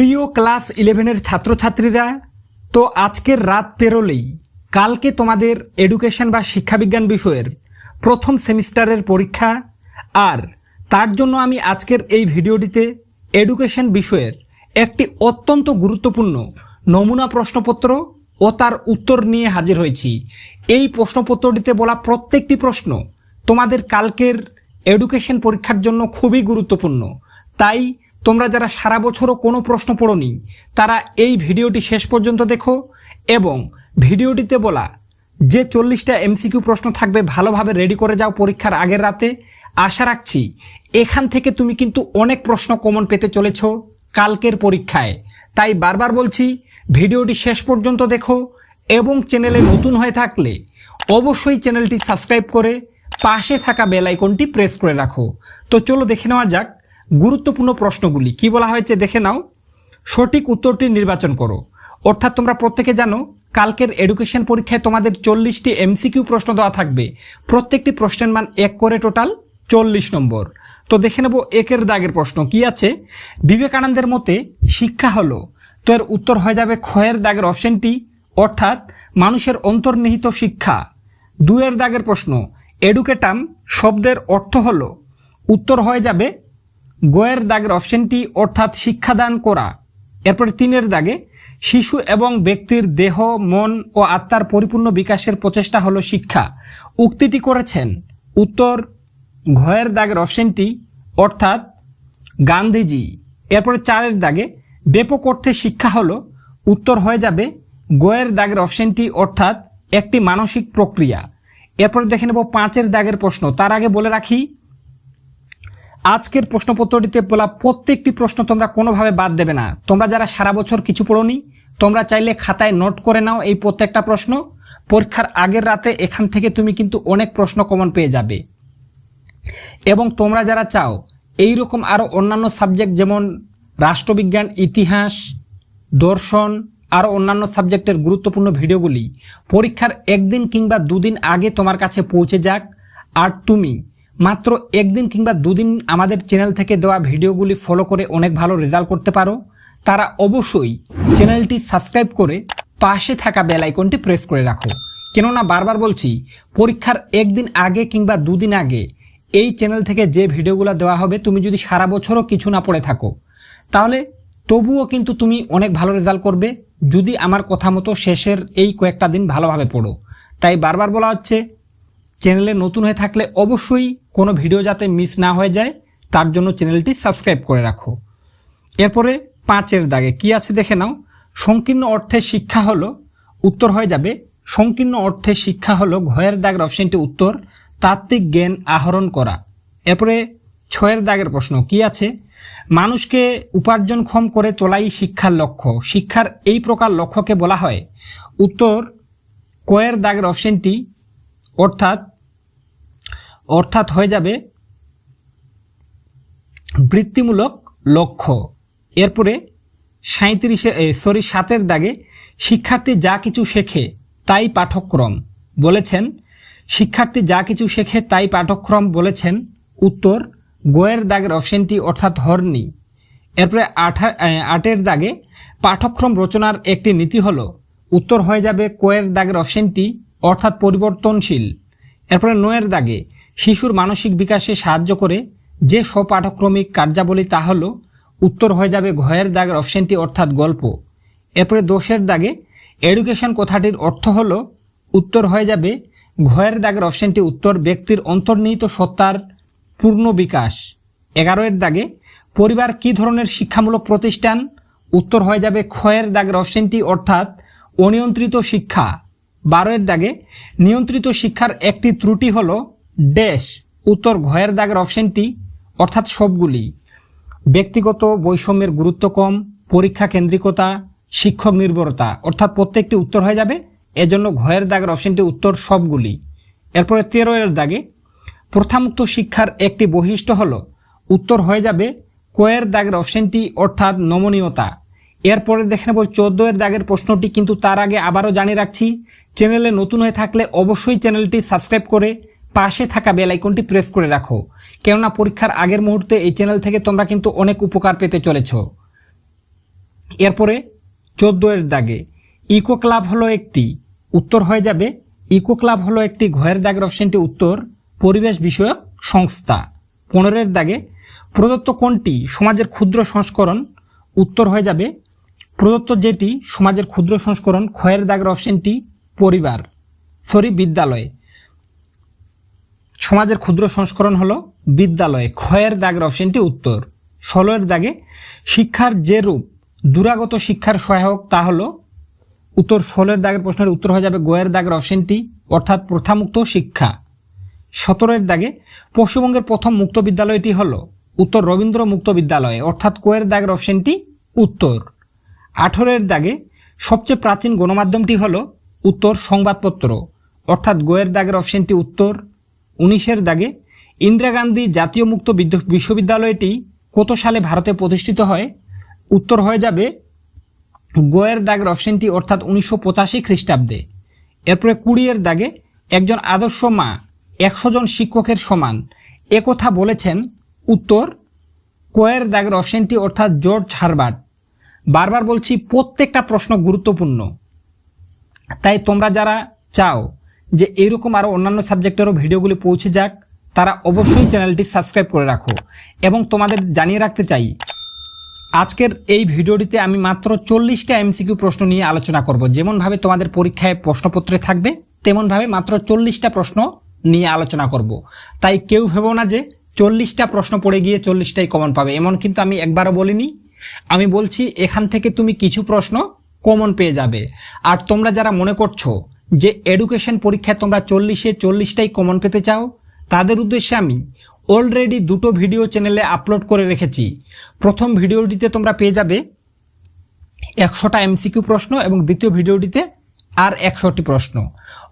প্রিয় ক্লাস ইলেভেনের ছাত্রছাত্রীরা, তো আজকের রাত পেরোলেই কালকে তোমাদের এডুকেশন বা শিক্ষাবিজ্ঞান বিষয়ের প্রথম সেমিস্টারের পরীক্ষা আর তার জন্য আমি আজকের এই ভিডিওটিতে এডুকেশন বিষয়ের একটি অত্যন্ত গুরুত্বপূর্ণ নমুনা প্রশ্নপত্র ও তার উত্তর নিয়ে হাজির হয়েছি। এই প্রশ্নপত্রটিতে বলা প্রত্যেকটি প্রশ্ন তোমাদের কালকের এডুকেশন পরীক্ষার জন্য খুবই গুরুত্বপূর্ণ। তাই তোমরা যারা সারা বছরও কোনো প্রশ্ন পড়নি, তারা এই ভিডিওটি শেষ পর্যন্ত দেখো এবং ভিডিওটিতে বলা যে চল্লিশটা এমসিকিউ প্রশ্ন থাকবে ভালোভাবে রেডি করে যাও পরীক্ষার আগের রাতে। আশা রাখছি এখান থেকে তুমি কিন্তু অনেক প্রশ্ন কমন পেতে চলেছ কালকের পরীক্ষায়। তাই বারবার বলছি, ভিডিওটি শেষ পর্যন্ত দেখো এবং চ্যানেলে নতুন হয়ে থাকলে অবশ্যই চ্যানেলটি সাবস্ক্রাইব করে পাশে থাকা বেল আইকনটি প্রেস করে রাখো। তো চলো দেখে নেওয়া যাক গুরুত্বপূর্ণ প্রশ্নগুলি। কি বলা হয়েছে দেখে নাও। সঠিক উত্তরটি নির্বাচন করো। অর্থাৎ তোমরা প্রত্যেকে জানো, কালকের এডুকেশন পরীক্ষায় তোমাদের চল্লিশটি এমসিকিউ প্রশ্ন দেওয়া থাকবে। প্রত্যেকটি প্রশ্নের মান এক করে টোটাল চল্লিশ নম্বর। তো দেখে নেব একের দাগের প্রশ্ন। কি আছে? বিবেকানন্দের মতে শিক্ষা হলো, তো এর উত্তর হয়ে যাবে ক্ষয়ের দাগের অপশনটি অর্থাৎ মানুষের অন্তর্নিহিত শিক্ষা। দুয়ের দাগের প্রশ্ন এডুকেটাম শব্দের অর্থ হলো, উত্তর হয়ে যাবে গোয়ের দাগের অপশনটি অর্থাৎ শিক্ষাদান করা। এরপরে তিনের দাগে, শিশু এবং ব্যক্তির দেহ, মন ও আত্মার পরিপূর্ণ বিকাশের প্রচেষ্টা হলো শিক্ষা। উক্তিটি করেছেন। উত্তর, ঘয়ের দাগের অপশনটি অর্থাৎ গান্ধীজি। এরপরে চারের দাগে, ব্যাপক অর্থে শিক্ষা হলো, উত্তর হয়ে যাবে, গোয়ের দাগের অপশনটি অর্থাৎ একটি মানসিক প্রক্রিয়া। এরপরে দেখে নেব পাঁচের দাগের প্রশ্ন। তার আগে বলে রাখি আজকের প্রশ্নপত্রটিতে বলা প্রত্যেকটি প্রশ্ন তোমরা কোনোভাবে বাদ দেবে না। তোমরা যারা সারা বছর কিছু পড়োনি, তোমরা চাইলে খাতায় নোট করে নাও এই প্রত্যেকটা প্রশ্ন। পরীক্ষার আগের রাতে এখান থেকে তুমি কিন্তু অনেক প্রশ্ন কমন পেয়ে যাবে। এবং তোমরা যারা চাও এই রকম আরও অন্যান্য সাবজেক্ট যেমন রাষ্ট্রবিজ্ঞান, ইতিহাস, দর্শন আরও অন্যান্য সাবজেক্টের গুরুত্বপূর্ণ ভিডিওগুলি পরীক্ষার একদিন কিংবা দুদিন আগে তোমার কাছে পৌঁছে যাক। আর তুমি মাত্র একদিন কিংবা দুদিন আমাদের চ্যানেল থেকে দেওয়া ভিডিওগুলি ফলো করে অনেক ভালো রেজাল্ট করতে পারো। তারা অবশ্যই চ্যানেলটি সাবস্ক্রাইব করে পাশে থাকা বেল আইকনটি প্রেস করে রাখো। কেননা বারবার বলছি, পরীক্ষার একদিন আগে কিংবা দুদিন আগে এই চ্যানেল থেকে যে ভিডিওগুলো দেওয়া হবে, তুমি যদি সারা বছরও কিছু না পড়ে থাকো, তাহলে তবুও কিন্তু তুমি অনেক ভালো রেজাল্ট করবে যদি আমার কথা মতো শেষের এই কয়েকটা দিন ভালোভাবে পড়ো। তাই বারবার বলা হচ্ছে চ্যানেলে নতুন হয়ে থাকলে অবশ্যই কোনো ভিডিও যাতে মিস না হয়ে যায়, তার জন্য চ্যানেলটি সাবস্ক্রাইব করে রাখো। এরপরে পাঁচের দাগে কি আছে দেখে নাও। সংকীর্ণ অর্থে শিক্ষা হলো, উত্তর হয়ে যাবে। সংকীর্ণ অর্থে শিক্ষা হলো ঘয়ের দাগের অপশনটি উত্তর, তাত্ত্বিক জ্ঞান আহরণ করা। এরপরে ছয়ের দাগের প্রশ্ন কি আছে। মানুষকে উপার্জনক্ষম করে তোলাই শিক্ষার লক্ষ্য। শিক্ষার এই প্রকার লক্ষ্যকে বলা হয়। উত্তর, কয়ের দাগের অপশনটি অর্থাৎ অর্থাৎ হয়ে যাবে বৃত্তিমূলক লক্ষ্য। এরপরে সাঁত্রিশে সরি সাতের দাগে শিক্ষার্থী যা কিছু শেখে তাই পাঠক্রম বলেছেন। শিক্ষার্থী যা কিছু শেখে তাই পাঠক্রম বলেছেন। উত্তর, গোয়ের দাগের অপশনটি অর্থাৎ হর্নি। এরপরে আঠা আটের দাগে পাঠক্রম রচনার একটি নীতি হলো, উত্তর হয়ে যাবে কোয়ের দাগের অপশনটি অর্থাৎ পরিবর্তনশীল। এরপরে নয়ের দাগে শিশুর মানসিক বিকাশে সাহায্য করে যে স্বপাঠক্রমিক কার্যাবলী তা হল, উত্তর হয়ে যাবে ঘয়ের দাগের অপশনটি অর্থাৎ গল্প। এরপরে দোষের দাগে এডুকেশন কথাটির অর্থ হল, উত্তর হয়ে যাবে ঘয়ের দাগের অপশনটি উত্তর ব্যক্তির অন্তর্নিহিত সত্তার পূর্ণ বিকাশ। এগারোয়ের দাগে পরিবার কি ধরনের শিক্ষামূলক প্রতিষ্ঠান, উত্তর হয়ে যাবে ক্ষয়ের দাগের অপশনটি অর্থাৎ অনিয়ন্ত্রিত শিক্ষা। বারোয়ের দাগে নিয়ন্ত্রিত শিক্ষার একটি ত্রুটি হল ড্যাশ, উত্তর ঘয়ের দাগের অপশনটি অর্থাৎ সবগুলি। ব্যক্তিগত বৈষম্যের গুরুত্ব কম, পরীক্ষা কেন্দ্রিকতা, শিক্ষক নির্ভরতা, অর্থাৎ প্রত্যেকটি উত্তর হয়ে যাবে, এজন্য ঘয়ের দাগের অপশনটি উত্তর সবগুলি। এরপরে তেরো এর দাগে প্রথামুক্ত শিক্ষার একটি বৈশিষ্ট্য হল, উত্তর হয়ে যাবে কোয়ের দাগের অপশনটি অর্থাৎ নমনীয়তা। এরপরে দেখে নেব চোদ্দ এর দাগের প্রশ্নটি, কিন্তু তার আগে আবারও জানিয়ে রাখছি চ্যানেলে নতুন হয়ে থাকলে অবশ্যই চ্যানেলটি সাবস্ক্রাইব করে পাশে থাকা বেল আইকনটি প্রেস করে রাখো। কেননা পরীক্ষার আগের মুহূর্তে এই চ্যানেল থেকে তোমরা কিন্তু অনেক উপকার পেতে চলেছ। এরপরে চোদ্দ এর দাগে, ইকো ক্লাব হলো একটি। উত্তর হয়ে যাবে, ইকো ক্লাব হলো একটি ঘয়ের দাগের অপশনটি উত্তর, পরিবেশ বিষয়ক সংস্থা। পনেরোর দাগে, প্রদত্ত কোনটি সমাজের ক্ষুদ্র সংস্করণ? উত্তর হয়ে যাবে, প্রদত্ত যেটি সমাজের ক্ষুদ্র সংস্করণ, ক্ষয়ের দাগের অপশনটি পরিবার, সরি, বিদ্যালয়। সমাজের ক্ষুদ্র সংস্করণ হলো বিদ্যালয়। ক্ষয়ের দাগের অপশনটি উত্তর। ষোলোর দাগে, শিক্ষার যে রূপ দূরাগত শিক্ষার সহায়ক তা হলো উত্তর ষোলোর দাগের প্রশ্নের উত্তর হয়ে যাবে গোয়ের দাগের অপশনটি, অর্থাৎ প্রথামুক্ত শিক্ষা। সতেরোর দাগে, পশ্চিমবঙ্গের প্রথম মুক্ত বিদ্যালয়টি হল উত্তর রবীন্দ্র মুক্ত বিদ্যালয়, অর্থাৎ কোয়ের দাগের অপশনটি উত্তর। আঠেরোর দাগে, সবচেয়ে প্রাচীন গণমাধ্যমটি হল উত্তর সংবাদপত্র। অর্থাৎ গোয়ের দাগের অপশনটি উত্তর, উনিশের দাগে ইন্দিরা গান্ধী জাতীয় মুক্ত বিদ্যু- বিশ্ববিদ্যালয়টি কত সালে ভারতে প্রতিষ্ঠিত হয়? উত্তর হয়ে যাবে গোয়ের দাগের অপশনটি অর্থাৎ উনিশশো পঁচাশি খ্রিস্টাব্দে। এরপরে কুড়িয়ের দাগে একজন আদর্শ মা, একশো জন শিক্ষকের সমান। একথা বলেছেন উত্তর কোয়ের দাগের অপশনটি অর্থাৎ জর্জ হারবার্ট বারবার বলছি, প্রত্যেকটা প্রশ্ন গুরুত্বপূর্ণ। তাই তোমরা যারা চাও যে এরকম আরও অন্যান্য সাবজেক্টেরও ভিডিওগুলি পৌঁছে যাক, তারা অবশ্যই চ্যানেলটি সাবস্ক্রাইব করে রাখো। এবং তোমাদের জানিয়ে রাখতে চাই, আজকের এই ভিডিওটিতে আমি মাত্র চল্লিশটা এমসিকিউ প্রশ্ন নিয়ে আলোচনা করব। যেমনভাবে তোমাদের পরীক্ষায় প্রশ্নপত্রে থাকবে, তেমনভাবে মাত্র চল্লিশটা প্রশ্ন নিয়ে আলোচনা করব। তাই কেউ ভেবো না যে চল্লিশটা প্রশ্ন পড়ে গিয়ে চল্লিশটাই কমন পাবে। এমন কিন্তু আমি একবারও বলিনি। আমি বলছি, এখান থেকে তুমি কিছু প্রশ্ন কমন পেয়ে যাবে। আর তোমরা যারা মনে করছ যে এডুকেশন পরীক্ষায় তোমরা চল্লিশে চল্লিশটাই কমন পেতে চাও, তাদের উদ্দেশ্যে আমি অলরেডি দুটো ভিডিও চ্যানেলে আপলোড করে রেখেছি। প্রথম ভিডিওটিতে তোমরা পেয়ে যাবে একশোটা এমসিকিউ প্রশ্ন এবং দ্বিতীয় ভিডিওটিতে আর একশোটি প্রশ্ন।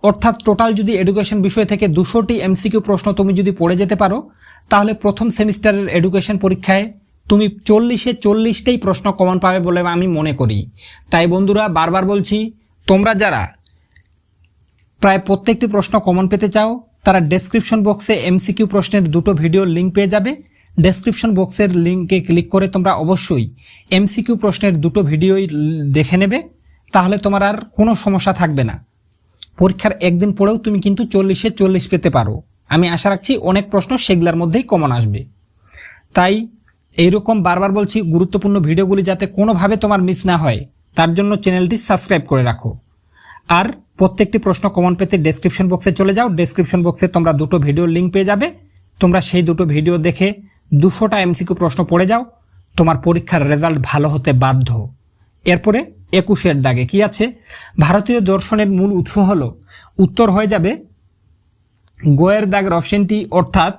অর্থাৎ টোটাল যদি এডুকেশন বিষয় থেকে দুশোটি এমসিকিউ প্রশ্ন তুমি যদি পড়ে যেতে পারো, তাহলে প্রথম সেমিস্টারের এডুকেশন পরীক্ষায় তুমি চল্লিশে চল্লিশটাই প্রশ্ন কমন পাবে বলে আমি মনে করি। তাই বন্ধুরা, বারবার বলছি, তোমরা যারা প্রায় প্রত্যেকটি প্রশ্ন কমন পেতে চাও, তারা ডেসক্রিপশন বক্সে এমসিকিউ প্রশ্নের দুটো ভিডিওর লিঙ্ক পেয়ে যাবে। ডেসক্রিপশন বক্সের লিঙ্কে ক্লিক করে তোমরা অবশ্যই এমসিকিউ প্রশ্নের দুটো ভিডিওই দেখে নেবে। তাহলে তোমার আর কোনো সমস্যা থাকবে না। পরীক্ষার একদিন পরেও তুমি কিন্তু চল্লিশে চল্লিশ পেতে পারো। আমি আশা রাখছি অনেক প্রশ্ন সেগুলোর মধ্যেই কমন আসবে। তাই এইরকম বারবার বলছি, গুরুত্বপূর্ণ ভিডিওগুলি যাতে কোনোভাবে তোমার মিস না হয়, তার জন্য চ্যানেলটি সাবস্ক্রাইব করে রাখো। আর প্রত্যেকটি প্রশ্ন কমন পেতে ডেসক্রিপশন বক্সে চলে যাও। ডেসক্রিপশন বক্সে তোমরা দুটো ভিডিওর লিঙ্ক পেয়ে যাবে। তোমরা সেই দুটো ভিডিও দেখে দুশোটা এমসিকিউ প্রশ্ন পড়ে যাও। তোমার পরীক্ষার রেজাল্ট ভালো হতে বাধ্য। এরপরে একুশের দাগে কি আছে? ভারতীয় দর্শনের মূল উৎস হল, উত্তর হয়ে যাবে গোয়ের দাগের অপশনটি অর্থাৎ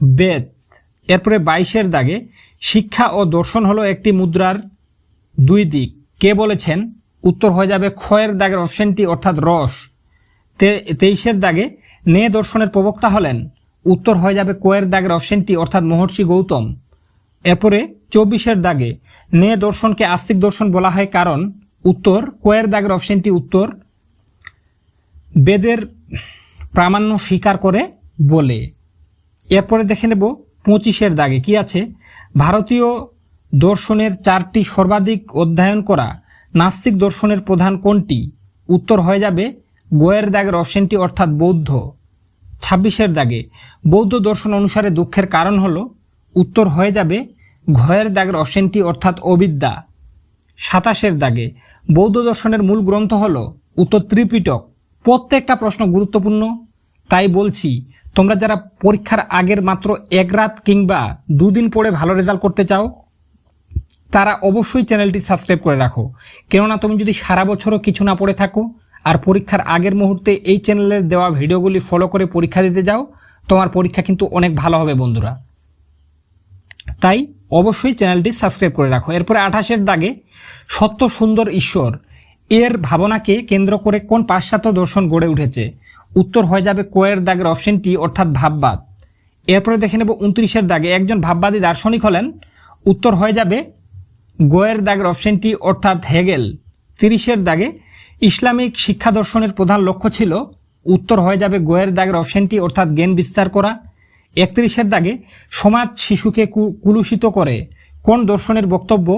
বেদ এরপরে বাইশের দাগে শিক্ষা ও দর্শন হলো একটি মুদ্রার দুই দিক। কে বলেছেন? উত্তর হয়ে যাবে ক্ষয়ের দাগের অপশনটি অর্থাৎ রস। তেইশের দাগে নে দর্শনের প্রবক্তা হলেন। উত্তর হয়ে যাবে কোয়ের দাগের অপশনটি অর্থাৎ মহর্ষি গৌতম। এরপরে চব্বিশের দাগে নে দর্শনকে আস্তিক দর্শন বলা হয় কারণ উত্তর, কোয়ের দাগের অপশনটি উত্তর বেদের প্রামাণ্য স্বীকার করে বলে। এরপরে দেখে নেব পঁচিশের দাগে কি আছে? ভারতীয় দর্শনের চারটি সর্বাধিক অধ্যয়ন করা নাস্তিক দর্শনের প্রধান কোনটি? উত্তর হয়ে যাবে গোয়ের দাগের অপশনটি অর্থাৎ বৌদ্ধ। ছাব্বিশের দাগে বৌদ্ধ দর্শন অনুসারে দুঃখের কারণ হল, উত্তর হয়ে যাবে ঘয়ের দাগের অপশনটি অর্থাৎ অবিদ্যা। সাতাশের দাগে বৌদ্ধ দর্শনের মূল গ্রন্থ হল উত্তর ত্রিপিটক। প্রত্যেকটা প্রশ্ন গুরুত্বপূর্ণ, তাই বলছি তোমরা যারা পরীক্ষার আগের মাত্র এক রাত কিংবা দুদিন পরে ভালো রেজাল্ট করতে চাও, তারা অবশ্যই চ্যানেলটি সাবস্ক্রাইব করে রাখো। কেননা তুমি যদি সারা বছরও কিছু না পড়ে থাকো আর পরীক্ষার আগের মুহূর্তে এই চ্যানেলের দেওয়া ভিডিওগুলি ফলো করে পরীক্ষা দিতে যাও, তোমার পরীক্ষা কিন্তু অনেক ভালো হবে বন্ধুরা। তাই অবশ্যই চ্যানেলটি সাবস্ক্রাইব করে রাখো। এরপরে আঠাশের দাগে সত্য সুন্দর ঈশ্বর, এর ভাবনাকে কেন্দ্র করে কোন পাশ্চাত্য দর্শন গড়ে উঠেছে? উত্তর হয়ে যাবে কোয়ের দাগের অপশনটি অর্থাৎ ভাববাদ। এরপরে দেখে নেব উনত্রিশের দাগে একজন ভাববাদী দার্শনিক হলেন। উত্তর হয়ে যাবে গোয়ের দাগের অপশনটি অর্থাৎ হেগেল। তিরিশের দাগে ইসলামিক শিক্ষা দর্শনের প্রধান লক্ষ্য ছিল। উত্তর হয়ে যাবে গোয়ের দাগের অপশনটি অর্থাৎ জ্ঞান বিস্তার করা। একত্রিশের দাগে সমাজ শিশুকে কুলুষিত করে। কোন দর্শনের বক্তব্য?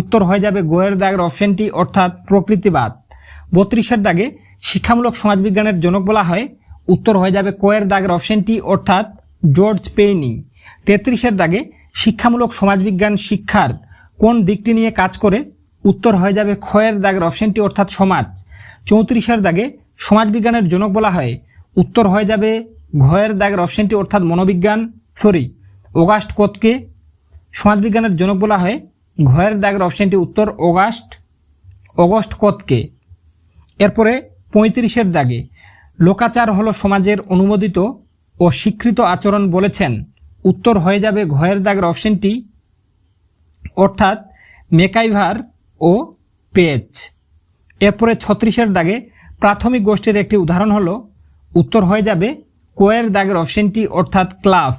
উত্তর হয়ে যাবে গোয়ের দাগের অপশনটি অর্থাৎ প্রকৃতিবাদ। বত্রিশের দাগে শিক্ষামূলক সমাজবিজ্ঞানের জনক বলা হয়। উত্তর হয়ে যাবে কোয়ের দাগের অপশনটি অর্থাৎ জর্জ পেইনি। তেত্রিশের দাগে শিক্ষামূলক সমাজবিজ্ঞান শিক্ষার কোন দিকটি নিয়ে কাজ করে? উত্তর হয়ে যাবে ক্ষয়ের দাগের অপশনটি অর্থাৎ সমাজ। চৌত্রিশের দাগে সমাজবিজ্ঞানের জনক বলা হয়। উত্তর হয়ে যাবে ঘয়ের দাগের অপশনটি অর্থাৎ মনোবিজ্ঞান। সরি, অগাস্ট কোতকে সমাজবিজ্ঞানের জনক বলা হয়। ঘয়ের দাগের অপশনটি উত্তর অগাস্ট, অগস্ট কোতকে। এরপরে পঁয়ত্রিশের দাগে লোকাচার হলো সমাজের অনুমোদিত ও স্বীকৃত আচরণ বলেছেন। উত্তর হয়ে যাবে ঘয়ের দাগের অপশনটি, অর্থাৎ মেকাইভার ও পেচ এরপরে ছত্রিশের দাগে প্রাথমিক গোষ্ঠীর একটি উদাহরণ হলো, উত্তর হয়ে যাবে কোয়ের দাগের অপশনটি, অর্থাৎ ক্লাস।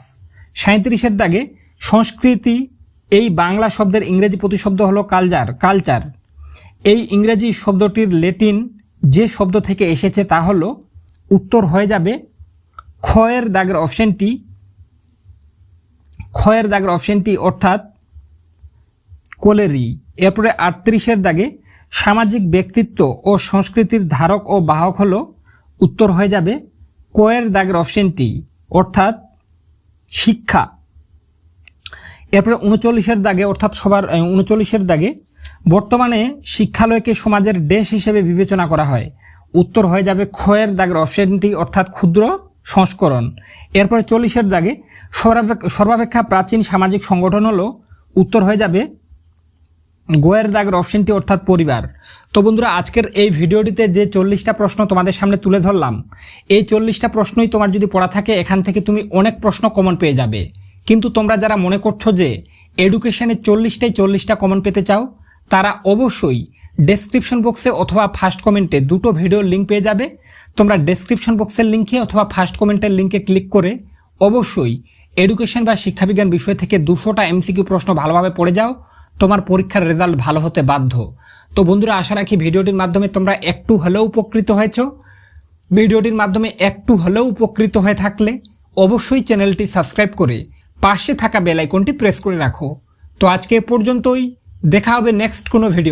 সাঁত্রিশের দাগে সংস্কৃতি, এই বাংলা শব্দের ইংরেজি প্রতিশব্দ হলো কালচার কালচার। এই ইংরেজি শব্দটির লেটিন যে শব্দ থেকে এসেছে তা হলো, উত্তর হয়ে যাবে ক্ষয়ের দাগের অপশনটি। ক্ষয়ের দাগের অপশনটি অর্থাৎ কোলেরি। এরপরে আটত্রিশের দাগে সামাজিক ব্যক্তিত্ব ও সংস্কৃতির ধারক ও বাহক হলো, উত্তর হয়ে যাবে কোয়ের দাগের অপশনটি, অর্থাৎ শিক্ষা। এরপরে উনচল্লিশের দাগে, অর্থাৎ সবার, উনচল্লিশের দাগে বর্তমানে শিক্ষালয়কে সমাজের দেশ হিসেবে বিবেচনা করা হয়। উত্তর হয়ে যাবে ক্ষয়ের দাগের অপশনটি, অর্থাৎ ক্ষুদ্র সংস্করণ। এরপরে চল্লিশের দাগে সর্বাপেক্ষা প্রাচীন সামাজিক সংগঠন হলো, উত্তর হয়ে যাবে গোয়ের দাগের অপশনটি, অর্থাৎ পরিবার। তো বন্ধুরা, আজকের এই ভিডিওটিতে যে চল্লিশটা প্রশ্ন তোমাদের সামনে তুলে ধরলাম, এই চল্লিশটা প্রশ্নই তোমার যদি পড়া থাকে, এখান থেকে তুমি অনেক প্রশ্ন কমন পেয়ে যাবে। কিন্তু তোমরা যারা মনে করছ যে এডুকেশনে চল্লিশটাই চল্লিশটা কমন পেতে চাও তারা অবশ্যই ডেসক্রিপশন বক্সে অথবা ফার্স্ট কমেন্টে দুটো ভিডিওর লিঙ্ক পেয়ে যাবে। তোমরা ডেসক্রিপশন বক্সের লিঙ্কে অথবা ফার্স্ট কমেন্টের লিঙ্কে ক্লিক করে অবশ্যই এডুকেশন বা শিক্ষাবিজ্ঞান বিষয় থেকে দুশোটা এমসিকিউ প্রশ্ন ভালোভাবে পড়ে যাও। তোমার পরীক্ষার রেজাল্ট ভালো হতে বাধ্য। তো বন্ধুরা, আশা রাখি ভিডিওটির মাধ্যমে তোমরা একটু হলেও উপকৃত হয়েছো। ভিডিওটির মাধ্যমে একটু হলেও উপকৃত হয়ে থাকলে অবশ্যই চ্যানেলটি সাবস্ক্রাইব করে পাশে থাকা বেল আইকনটি প্রেস করে রাখো। তো আজকে এ পর্যন্তই। দেখা হবে নেক্সট কোনো ভিডিও